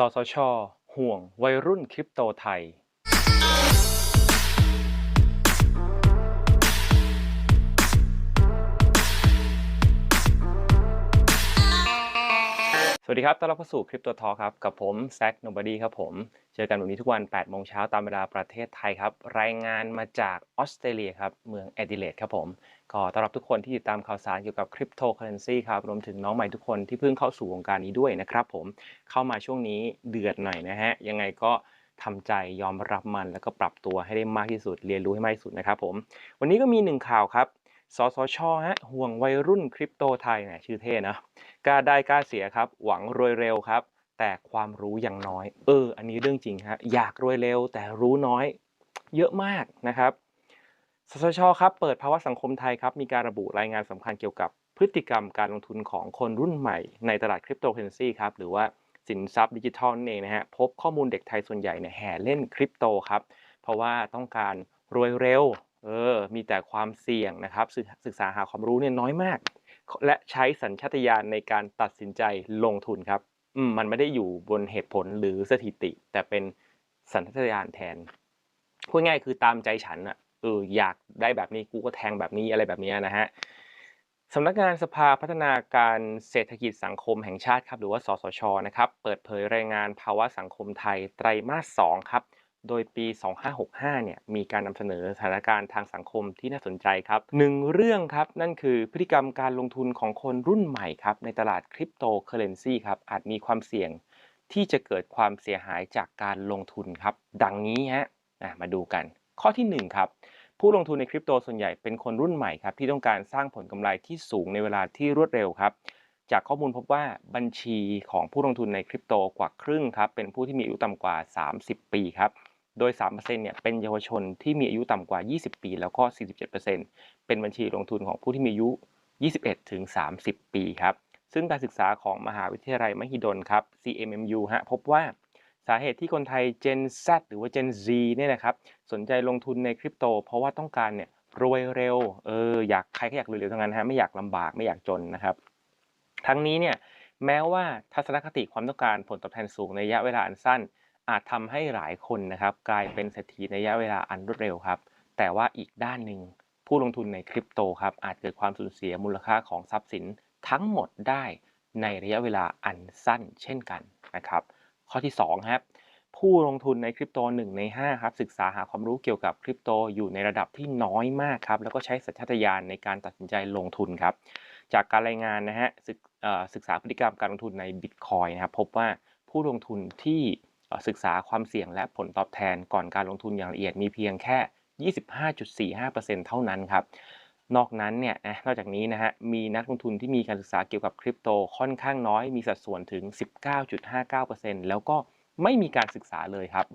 สสช ห่วงวัยรุ่นคริปโตไทย สวัสดีครับ ต้อนรับเข้าสู่คริปโตทอครับ กับผมแซคโนบอดี้ครับผม เจอกันแบบนี้ทุกวัน 8 โมงเช้าตามเวลาประเทศไทยครับ รายงานมาจากออสเตรเลียครับ เมืองแอดิเลดครับผม ก็ต้อนรับทุกคนที่ติดตามข่าวสารเกี่ยวกับคริปโตเคอเรนซีครับ รวมถึงน้องใหม่ทุกคนที่เพิ่งเข้าสู่วงการนี้ด้วยนะครับผม เข้ามาช่วงนี้เดือดหน่อยนะฮะ ยังไงก็ทำใจยอมรับมันแล้วก็ปรับตัวให้ได้มากที่สุด เรียนรู้ให้มากที่สุดนะครับผม วันนี้ก็มีหนึ่งข่าวครับ สสชฮะห่วงวัยรุ่นคริปโตไทยแหมชื่อเท่นะกล้าได้กล้าเสียครับ หวังรวยเร็วครับ แต่ความรู้ยังน้อย เออ อันนี้เรื่องจริงฮะอยากรวยเร็ว แต่รู้น้อย เยอะมากนะครับ สสชครับเปิดภาวะสังคมไทยครับมีการระบุรายงานสำคัญเกี่ยวกับพฤติกรรมการลงทุนของคนรุ่นใหม่ในตลาดคริปโตเคอเรนซีครับหรือว่าสินทรัพย์ดิจิทัลนั่นเองนะฮะพบข้อมูลเด็กไทยส่วนใหญ่เนี่ยแห่เล่นคริปโตครับเพราะว่าต้องการรวยเร็ว เออมีแต่ความเสี่ยงนะครับศึกษาหาความรู้เนี่ยน้อยมาก และใช้สัญชาตญาณในการตัดสินใจลงทุนครับมมันไม่ได้อยู่บนเหตุผลหรือสถิติ แต่เป็นสัญชาตญาณแทนพูดง่ายคือตามใจฉันอะเอออยากได้แบบนี้กูก็แทงแบบนี้อะไรแบบนี้นะฮะสำนักงานสภาพัฒนาการเศรษฐกิจสังคมแห่งชาติครับหรือว่าสสชนะครับ เปิดเผยรายงานภาวะสังคมไทยไตรมาส 2 ครับ โดยปี 2565 เนี่ยมีการนำเสนอสถานการณ์ทางสังคมที่น่าสนใจครับหนึ่งเรื่องครับนั่นคือพฤติกรรมการลงทุนของคนรุ่นใหม่ครับในตลาดคริปโตเคอเรนซีครับอาจมีความเสี่ยงที่จะเกิดความเสียหายจากการลงทุนครับ ดังนี้ฮะอะมาดูกัน ข้อที่ 1 ครับผู้ลงทุนในคริปโตส่วนใหญ่เป็นคนรุ่นใหม่ครับที่ต้องการสร้างผลกำไรที่สูงในเวลาที่รวดเร็วครับ จากข้อมูลพบว่าบัญชีของผู้ลงทุนในคริปโตกว่าครึ่งครับเป็นผู้ที่มีอายุต่ำกว่า 30 ปีครับ โดย 3%เนี่ยเป็นเยาวชนที่มีอายุต่ำกว่า 20 ปี แล้วก็ 47%เป็นบัญชีลงทุนของผู้ที่มีอายุ 21 ถึง 30 ปีครับ ซึ่งการศึกษาของมหาวิทยาลัยมหิดลครับ CMMU ฮะพบว่าสาเหตุที่คนไทย Gen Z หรือว่า Gen Z เนี่ยนะครับสนใจลงทุนในคริปโต เพราะว่าต้องการเนี่ยรวยเร็ว เอออยากใครก็อยากรวยเร็วทั้งนั้นฮะไม่อยากลำบากไม่อยากจนนะครับ ทั้งนี้เนี่ยแม้ว่าทัศนคติความต้องการผลตอบแทนสูงในระยะเวลาอันสั้น อาจทำให้หลายคนนะครับ กลายเป็นเศรษฐีในระยะเวลาอันรวดเร็วครับ แต่ว่าอีกด้านหนึ่งผู้ลงทุนในคริปโตครับอาจเกิดความสูญเสียมูลค่าของทรัพย์สินทั้งหมดได้ในระยะเวลาอันสั้นเช่นกันนะครับ ข้อที่2ครับผู้ลงทุนในคริปโต1ใน5ครับศึกษาหาความรู้เกี่ยวกับคริปโตอยู่ในระดับที่น้อยมากครับแล้วก็ใช้สัญชาตญาณในการตัดสินใจลงทุนครับ จากการรายงานนะฮะศึกษาพฤติกรรมการลงทุนในบิตคอยนะครับพบว่าผู้ลงทุนที่ ศึกษาความเสี่ยงและผลตอบแทนก่อนการลงทุนอย่างละเอียดมีเพียงแค่ 25.45%เท่านั้นครับ นอกนั้นเนี่ยนะนอกจากนี้นะฮะมีนักลงทุนที่มีการศึกษาเกี่ยวกับคริปโตค่อนข้างน้อยมีสัดส่วนถึง 19.59%แล้วก็ไม่มีการศึกษาเลยครับ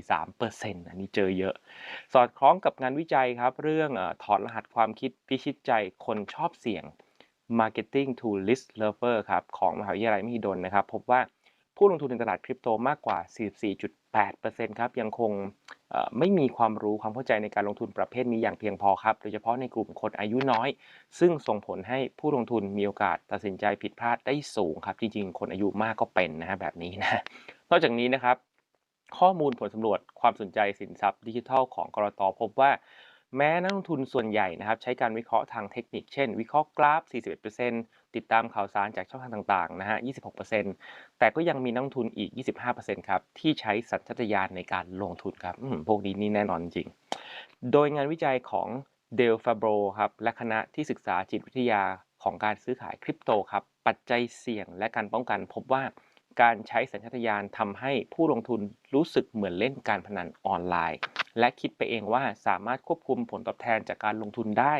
6.43%อันนี้เจอเยอะ สอดคล้องกับงานวิจัยครับ เรื่องอถอดรหัสความคิดพิชิตใจคนชอบเสี่ยง Marketing to List Lover ครับ ของมหาวิทยาลัยมหิดลนะครับ พบว่า ผู้ลงทุนในตลาดคริปโตมากกว่า 44.8%ครับยังคงไม่มีความรู้ความเข้าใจในการลงทุนประเภทนี้อย่างเพียงพอครับ โดยเฉพาะในกลุ่มคนอายุน้อย ซึ่งส่งผลให้ผู้ลงทุนมีโอกาสตัดสินใจผิดพลาดได้สูงครับจริงๆคนอายุมากก็เป็นนะฮะแบบนี้นะนอกจากนี้นะครับ ข้อมูลผลสำรวจความสนใจสินทรัพย์ดิจิทัลของกรตพบว่า แม้นักลงทุนส่วนใหญ่นะครับใช้การวิเคราะห์ทางเทคนิค เช่น วิเคราะห์กราฟ 41%ติดตามข่าวสารจากช่องทางต่างๆ นะฮะ 26%แต่ก็ยังมีนักลงทุนอีก 25%ครับ ที่ใช้สัญชาตญาณในการลงทุนครับพวกนี้นี่แน่นอนจริง โดยงานวิจัยของเดลฟาโบรครับ และคณะที่ศึกษาจิตวิทยาของการซื้อขายคริปโตครับ ปัจจัยเสี่ยงและการป้องกันพบว่า การใช้สัญชาตญาณทำให้ผู้ลงทุนรู้สึกเหมือนเล่นการพนันออนไลน์ และคิดไปเองว่าสามารถควบคุมผลตอบแทนจากการลงทุนได้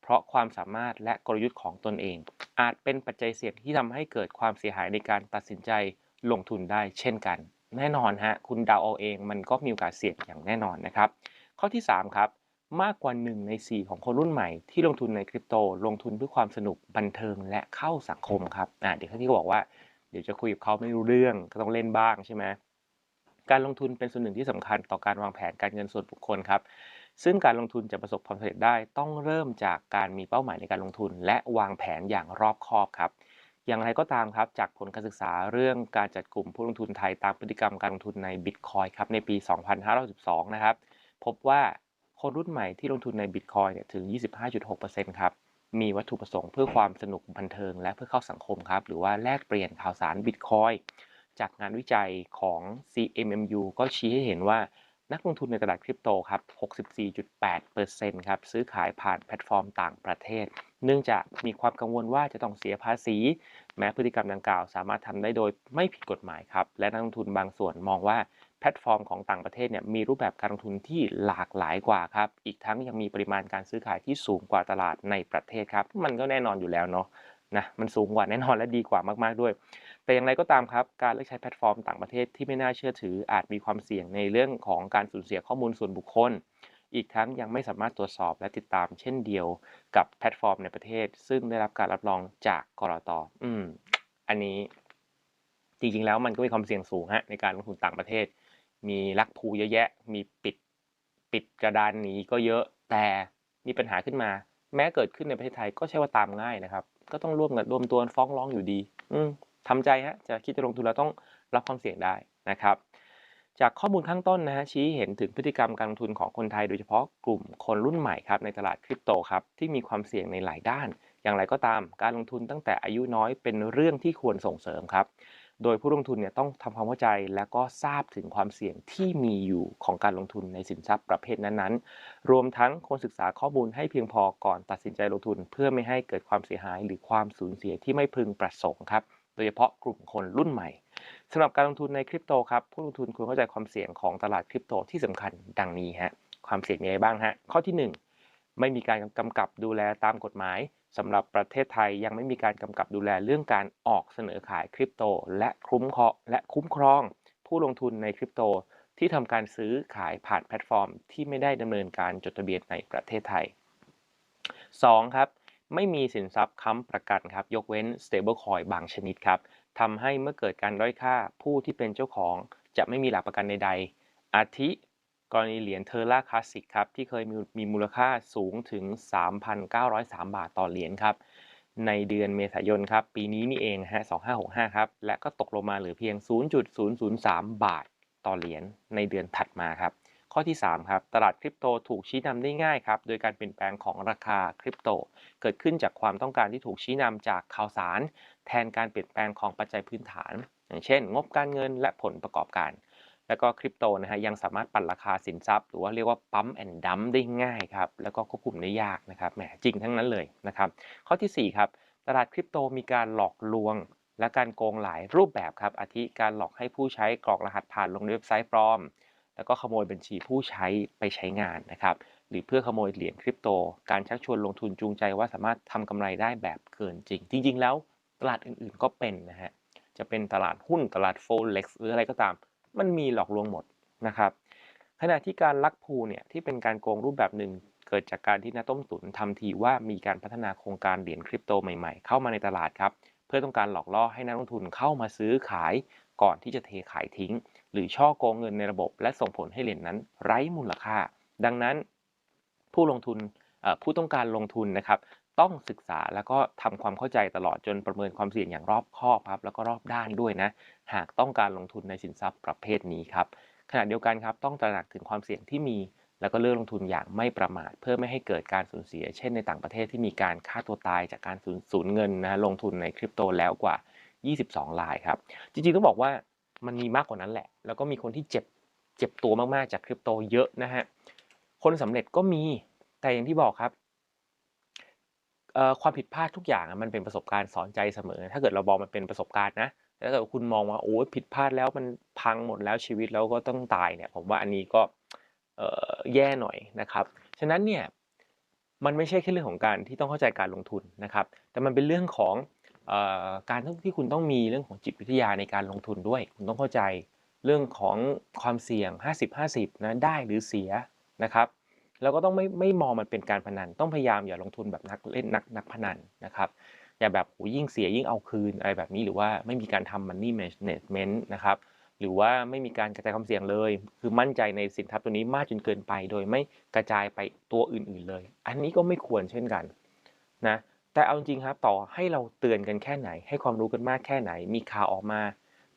เพราะความสามารถและกลยุทธ์ของตนเอง อาจเป็นปัจจัยเสี่ยงที่ทำให้เกิดความเสียหายในการตัดสินใจลงทุนได้เช่นกัน แน่นอนฮะคุณเดาเอาเองมันก็มีโอกาสเสี่ยงอย่างแน่นอนนะครับ ข้อที่ 3 ครับมากกว่า 1 ใน 4 ของคนรุ่นใหม่ที่ลงทุนในคริปโต ลงทุนเพื่อความสนุกบันเทิงและเข้าสังคมครับอ่าเดี๋ยวที่เขาบอกว่า เดี๋ยวจะคุยกับเขาไม่รู้เรื่องก็ต้องเล่นบ้างใช่ไหมการลงทุนเป็นส่วนหนึ่งที่สำคัญต่อการวางแผนการเงินส่วนบุคคลครับ ซึ่งการลงทุนจะประสบความสำเร็จได้ ต้องเริ่มจากการมีเป้าหมายในการลงทุน และวางแผนอย่างรอบคอบครับ อย่างไรก็ตามครับ จากผลการศึกษาเรื่องการจัดกลุ่มผู้ลงทุนไทยตามพฤติกรรมการลงทุนในบิตคอยครับในปี 2512 นะครับ พบว่าคนรุ่นใหม่ที่ลงทุนในบิตคอยเนี่ยถึง 25.6%ครับ มีวัตถุประสงค์เพื่อความสนุกบันเทิง และเพื่อเข้าสังคมครับ หรือว่าแลกเปลี่ยนข่าวสารบิตคอยจากงานวิจัยของ CMMU ก็ชี้ให้เห็นว่านักลงทุนในตลาดคริปโตครับ 64.8%ครับซื้อขายผ่านแพลตฟอร์มต่างประเทศ เนื่องจากมีความกังวลว่าจะต้องเสียภาษี แม้พฤติกรรมดังกล่าวสามารถทำได้โดยไม่ผิดกฎหมายครับ และนักลงทุนบางส่วนมองว่า แพลตฟอร์มของต่างประเทศเนี่ยมีรูปแบบการลงทุนที่หลากหลายกว่าครับ อีกทั้งยังมีปริมาณการซื้อขายที่สูงกว่าตลาดในประเทศครับ มันก็แน่นอนอยู่แล้วเนาะนะมันสูงกว่าแน่นอนและดีกว่ามากๆด้วย แต่อย่างไรก็ตามครับ การเลือกใช้แพลตฟอร์มต่างประเทศที่ไม่น่าเชื่อถืออาจมีความเสี่ยงในเรื่องของการสูญเสียข้อมูลส่วนบุคคล อีกทั้งยังไม่สามารถตรวจสอบและติดตาม เช่นเดียวกับแพลตฟอร์มในประเทศ ซึ่งได้รับการรับรองจากกรอตอืมอันนี้จริงๆแล้วมันก็มีความเสี่ยงสูงฮะในการลงทุนต่างประเทศ มีลักพูเยอะแยะ มีปิดปิดกระดานหนีก็เยอะแต่มีปัญหาขึ้นมา แม้เกิดขึ้นในประเทศไทยก็ใช่ว่าตามง่ายนะครับ ก็ต้องร่วมกันรวมตัวฟ้องร้องอยู่ดี อืมทำใจฮะจะคิดจะลงทุนเราต้องรับความเสี่ยงได้นะครับ จากข้อมูลข้างต้นนะฮะชี้เห็นถึงพฤติกรรมการลงทุนของคนไทยโดยเฉพาะกลุ่มคนรุ่นใหม่ครับในตลาดคริปโตครับที่มีความเสี่ยงในหลายด้าน อย่างไรก็ตามการลงทุนตั้งแต่อายุน้อยเป็นเรื่องที่ควรส่งเสริมครับ โดยผู้ลงทุนเนี่ยต้องทำความเข้าใจและก็ทราบถึงความเสี่ยงที่มีอยู่ของการลงทุนในสินทรัพย์ประเภทนั้นๆ รวมทั้งควรศึกษาข้อมูลให้เพียงพอก่อนตัดสินใจลงทุน เพื่อไม่ให้เกิดความเสียหายหรือความสูญเสียที่ไม่พึงประสงค์ครับ โดยเฉพาะกลุ่มคนรุ่นใหม่สำหรับการลงทุนในคริปโตครับผู้ลงทุนควรเข้าใจความเสี่ยงของตลาดคริปโตที่สำคัญดังนี้ฮะความเสี่ยงมีอะไรบ้างฮะข้อที่ 1 ไม่มีการกำกับดูแลตามกฎหมาย สำหรับประเทศไทยยังไม่มีการกำกับดูแลเรื่องการออกเสนอขายคริปโต และคุ้มครองและคุ้มครอง ผู้ลงทุนในคริปโต ที่ทำการซื้อขายผ่านแพลตฟอร์ม ที่ไม่ได้ดำเนินการจดทะเบียนในประเทศไทย 2. ครับไม่มีสินทรัพย์ค้ำประกันครับยกเว้น stablecoin บางชนิดครับทำให้เมื่อเกิดการด้อยค่าผู้ที่เป็นเจ้าของจะไม่มีหลักประกันใดๆอาทิ กรณีเหรียญเทอร่าคลาสสิกครับที่เคยมีมีมูลค่าสูงถึง 3,903 บาทต่อเหรียญครับในเดือนเมษายนครับปีนี้นี่เองฮะ2565ครับและก็ตกลงมาเหลือเพียง 0.003 บาทต่อเหรียญในเดือนถัดมาครับข้อที่3ครับตลาดคริปโตถูกชี้นำได้ง่ายครับโดยการเปลี่ยนแปลงของราคาคริปโต เกิดขึ้นจากความต้องการที่ถูกชี้นำจากข่าวสาร แทนการเปลี่ยนแปลงของปัจจัยพื้นฐาน อย่างเช่น งบการเงินและผลประกอบการ แล้วก็คริปโตนะฮะยังสามารถปั่นราคาสินทรัพย์ หรือว่าเรียกว่าปั๊มแอนด์ดัมได้ง่ายครับแล้วก็ควบคุมได้ยากนะครับแหมจริงทั้งนั้นเลยนะครับข้อที่ 4 ครับ ตลาดคริปโตมีการหลอกลวง และการโกงหลายรูปแบบครับอาทิการหลอกให้ผู้ใช้กรอกรหัสผ่านลงในเว็บไซต์ปลอม แล้วก็ขโมยบัญชีผู้ใช้ไปใช้งานนะครับหรือเพื่อขโมยเหรียญคริปโต การชักชวนลงทุนจูงใจว่าสามารถทำกำไรได้แบบเกินจริง จริง ๆ แล้วตลาดอื่นๆก็เป็นนะฮะจะเป็นตลาดหุ้นตลาดโฟเล็กซ์หรืออะไรก็ตาม มันมีหลอกลวงหมดนะครับ ขณะที่การลักพูเนี่ยที่เป็นการโกงรูปแบบหนึ่งเกิดจากการที่นักต้มตุนทำทีว่ามีการพัฒนาโครงการเหรียญคริปโตใหม่ๆ เข้ามาในตลาดครับเพื่อต้องการหลอกล่อให้นักลงทุนเข้ามาซื้อขายก่อนที่จะเทขายทิ้ง หรือช่อโกงเงินในระบบ และส่งผลให้เหรียญนนั้นไร้มูลค่า ดังนั้นผู้ลงทุนผู้ต้องการลงทุนนะครับ ต้องศึกษาแล้วก็ทำความเข้าใจตลอดจนประเมินความเสี่ยงอย่างรอบคอบครับแล้วก็รอบด้านด้วยนะ หากต้องการลงทุนในสินทรัพย์ประเภทนี้ครับขณะเดียวกันครับต้องตระหนักถึงความเสี่ยงที่มี แล้วก็เลือกลงทุนอย่างไม่ประมาท เพื่อไม่ให้เกิดการสูญเสีย เช่นในต่างประเทศที่มีการฆ่าตัวตายจากการสูญสญเงินนะลงทุนในคริปโตแล้วกว่า 22รายครับ จริงๆต้องบอกว่ามันมีมากกว่านั้นแหละ แล้วก็มีคนที่เจ็บเจ็บตัวมากๆจากคริปโตเยอะนะฮะคนสำเร็จก็มีแต่อย่างที่บอกครับ ความผิดพลาดทุกอย่างมันเป็นประสบการณ์สอนใจเสมอ ถ้าเกิดเราบอกมันเป็นประสบการณ์นะแต่ถ้าเกิดคุณมองว่าโอ้ผิดพลาดแล้วมันพังหมดแล้วชีวิตแล้วก็ต้องตายเนี่ยผมว่าอันนี้ก็แย่หน่อยนะครับฉะนั้นเนี่ยมันไม่ใช่แค่เรื่องของการที่ต้องเข้าใจการลงทุนนะครับ แต่มันเป็นเรื่องของการที่คุณต้องมีเรื่องของจิตวิทยาในการลงทุนด้วย คุณต้องเข้าใจเรื่องของความเสี่ยง 50-50นะได้หรือเสียนะครับ แล้วก็ต้องไม่ไม่มองมันเป็นการพนัน ต้องพยายามอย่าลงทุนแบบนักเล่นนักนักพนันนะครับอย่าแบบยิ่งเสียยิ่งเอาคืนอะไรแบบนี้หรือว่าไม่มีการทำ money management นะครับหรือว่าไม่มีการกระจายความเสี่ยงเลย คือมั่นใจในสินทรัพย์ตัวนี้มากจนเกินไป โดยไม่กระจายไปตัวอื่นๆเลย อันนี้ก็ไม่ควรเช่นกันนะแต่เอาจริงครับต่อให้เราเตือนกันแค่ไหน ให้ความรู้กันมากแค่ไหน มีข่าวออกมา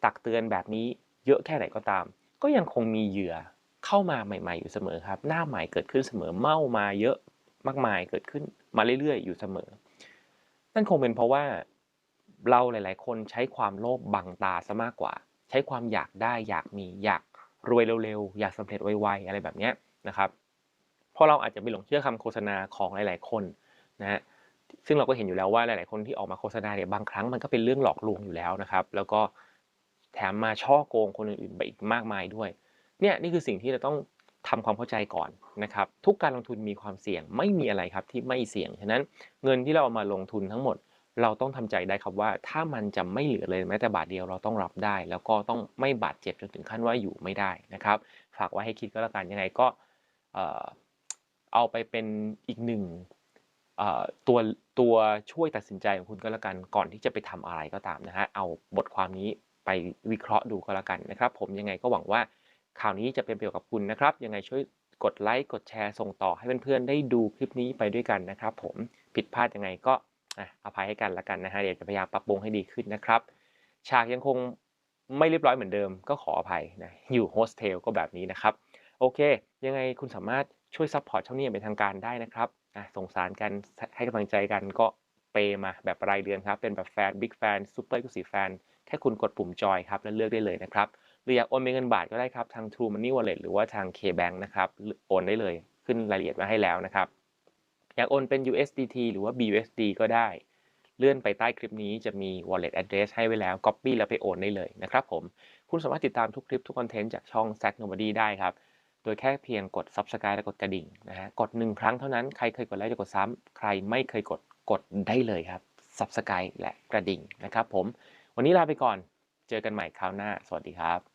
ตักเตือนแบบนี้เยอะแค่ไหนก็ตาม ก็ยังคงมีเหยื่อ เข้ามาใหม่ ๆ อยู่เสมอครับ หน้าใหม่เกิดขึ้นเสมอเมามาเยอะมากมายเกิดขึ้นมาเรื่อยๆ อยู่เสมอ นั่นคงเป็นเพราะว่าเราหลาย ๆ คนใช้ความโลภบังตาซะมากกว่า ใช้ความอยากได้อยากมีอยากรวยเร็วๆ อยากสำเร็จไวๆอะไรแบบนี้นะครับเพราะเราอาจจะไปหลงเชื่อคำโฆษณาของหลาย ๆ คนนะฮะซึ่งเราก็เห็นอยู่แล้วว่าหลาย ๆ คนที่ออกมาโฆษณาเนี่ยบางครั้งมันก็เป็นเรื่องหลอกลวงอยู่แล้วนะครับ แล้วก็แถมมาช่อโกงคนอื่นๆไปอีกมากมายด้วย เนี่ยนี่คือสิ่งที่เราต้องทำความเข้าใจก่อนนะครับ ทุกการลงทุนมีความเสี่ยงไม่มีอะไรครับที่ไม่เสี่ยงฉะนั้นเงินที่เราเอามาลงทุนทั้งหมด เราต้องทำใจได้ครับว่า ถ้ามันจะไม่เหลือเลยแม้แต่บาทเดียวเราต้องรับได้ แล้วก็ต้องไม่บาดเจ็บจนถึงขั้นว่าอยู่ไม่ได้นะครับ ฝากไว้ให้คิดก็แล้วกันยังไงก็เอาไปเป็นอีกหนึ่งตัวตัวช่วยตัดสินใจของคุณก็แล้วกันก่อนที่จะไปทำอะไรก็ตามนะฮะเอาบทความนี้ไปวิเคราะห์ดูก็แล้วกันนะครับ ผมยังไงก็หวังว่า ข่าวนี้จะเป็นประโยชน์กับคุณนะครับ ยังไงช่วยกดไลค์กดแชร์ส่งต่อให้เพื่อนๆได้ดูคลิปนี้ไปด้วยกันนะครับผมผิดพลาดยังไงก็อะอภัยให้กันละกันนะฮะเดี๋ยวจะพยายามปรับปรุงให้ดีขึ้นนะครับฉากยังคงไม่เรียบร้อยเหมือนเดิมก็ขออภัยนะอยู่โฮสเทลก็แบบนี้นะครับโอเค ยังไงคุณสามารถช่วยซัพพอร์ตช่องนี้อย่างเป็นทางการได้นะครับอะส่งสารกันให้กำลังใจกันก็เปย์มาแบบรายเดือนครับ เป็นแบบแฟนบิ๊กแฟนซูเปอร์ c l u s i v e แฟนแค่คุณกดปุ่มจอยครับ แล้วเลือกได้เลยนะครับ หรืออยากโอนเป็นเงินบาทก็ได้ครับทาง True Money Wallet หรือว่าทาง KBank นะครับโอนได้เลยขึ้นรายละเอียดมาให้แล้วนะครับ อยากโอนเป็น USDT หรือว่า BUSD ก็ได้ เลื่อนไปใต้คลิปนี้จะมี wallet address ให้ไว้แล้ว copy แล้วไปโอนได้เลยนะครับผมคุณสามารถติดตามทุกคลิปทุกคอนเทนต์จากช่อง Zack Nobody ได้ครับโดยแค่เพียงกด subscribe และกดกระดิ่งนะฮะกด1ครั้งเท่านั้นใครเคยกดไลค์จะกดซ้ำใครไม่เคยกดกดได้เลยครับ subscribe และกระดิ่งนะครับผมวันนี้ลาไปก่อนเจอกันใหม่คราวหน้า สวัสดีครับ